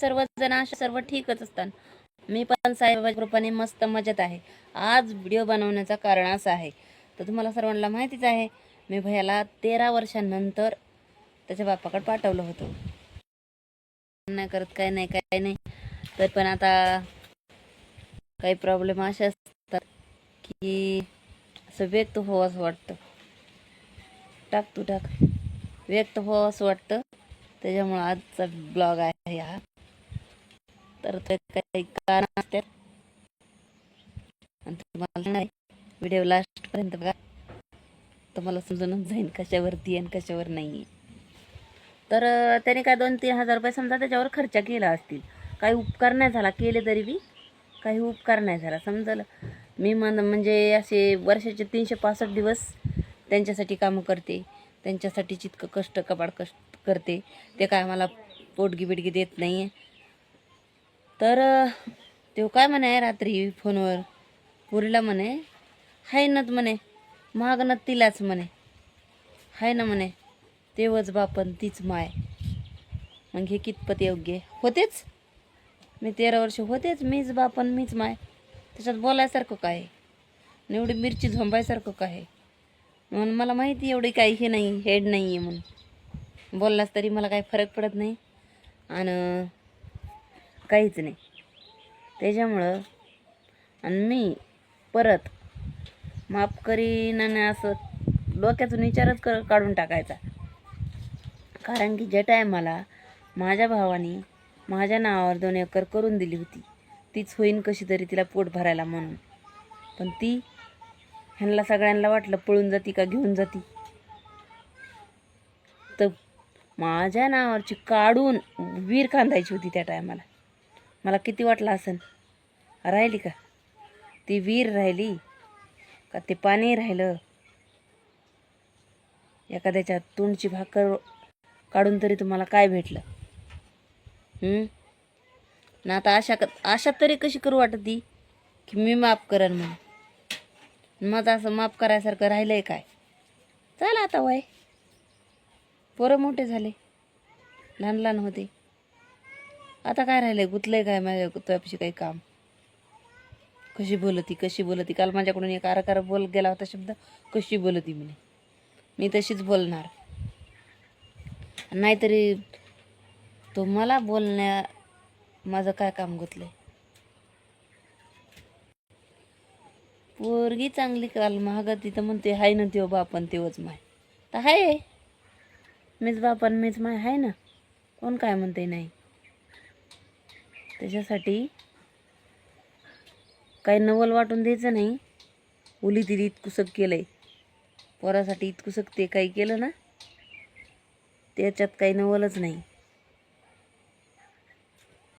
सर्वजण अशा सर्व ठीकच असतात. मी पण साईबाबाच्या कृपाने मस्त मजेत आहे. आज व्हिडिओ बनवण्याचा कारण असं आहे. तर तुम्हाला सर्वांना माहितीच आहे मी भयाला तेरा वर्षांनंतर त्याच्या बापाकडे पाठवलं होतं. नाही करत काय नाही काय नाही. तर पण आता काही प्रॉब्लेम असे असतात की असं व्यक्त हो असं वाटतं. टाक तू टाक. व्यक्त हो असं वाटतं. त्याच्यामुळं आजचा ब्लॉग आहे हा. तर ते काही कारण असतात आणि तुम्हाला नाही व्हिडिओ लास्टपर्यंत बघा. तुम्हाला समजूनच जाईल कशावरती आहे आणि कशावर नाही तर त्याने काय दोन तीन हजार रुपये समजा त्याच्यावर खर्च केला असतील. काही उपकार नाही झाला केले तरी बी. काही उपकार नाही झाला समजलं? मी मन म्हणजे असे वर्षाचे तीनशे पासष्ट दिवस त्यांच्यासाठी कामं करते. त्यांच्यासाठी जितकं कष्ट कपाड कष्ट करते ते काय मला पोटगी बिडगी देत नाही आहे तर तो काय म्हणे रात्री फोनवर? पुरीला म्हणे हाय नत म्हणे महाग न तिलाच म्हणे. हाय ना म्हणे तेवच बापन तीच माय. मग हे कितपत योग्य? होतेच. मी तेरा वर्ष होतेच मीच बापन मीच माय. त्याच्यात बोलायसारखं काय? एवढी मिरची झोंबायसारखं काय? आहे? म्हणून मला माहिती एवढी काही हे नाही हेड नाही आहे म्हणून. बोललास तरी मला काही फरक पडत नाही. आणि काहीच नाही. त्याच्यामुळं आणि मी परत माफ करीन आणि असं डोक्यातून विचारच कर काढून टाकायचा. कारण की ज्या टायमाला माझ्या भावाने माझ्या नावावर दोन एकर करून दिली होती तीच होईन कशी तरी तिला पोट भरायला म्हणून. पण ती ह्यांना सगळ्यांना वाटलं पळून जाती का घेऊन जाती. तर माझ्या नावावरची काढून वीर खांदायची होती त्या टायमाला मला किती वाटलं असन? राहिली का? ती वीर राहिली. का ते पाणी राहिलं? एखाद्याच्या तोंडची भाकर काढून तरी तुम्हाला काय भेटलं? ना आता आशा क आशा तरी कशी करू वाटत ती? की मी माफ करेन म्हणून. मग असं माफ करायसारखं राहिलं आहे काय? चला आता वय. पोरं मोठे झाले. लहान लहान होते. आता काय राहिलंय? गुतलंय काय माझ्या तुझ्यापेक्षा काही काम. कशी बोलती? कशी बोलती? काल माझ्याकडून एक आरकार बोल गेला होता शब्द. कशी बोलती म्हणे? मी तशीच बोलणार. नाहीतरी तुम्हाला बोलण्या माझं काय काम गुतलंय? पोरगी चांगली काल महाग तिथं म्हणते हाय ना तेव्हा बापन तेवच माय. तर हाय. मीच बापन मीच माय हाय ना? कोण काय म्हणते नाही. त्याच्यासाठी काही नवल वाटून द्यायचं नाही. ओली तिने इतकुसक केलंय. पोरासाठी इतकुसक ते काही केलं ना त्याच्यात काही नवलच नाही.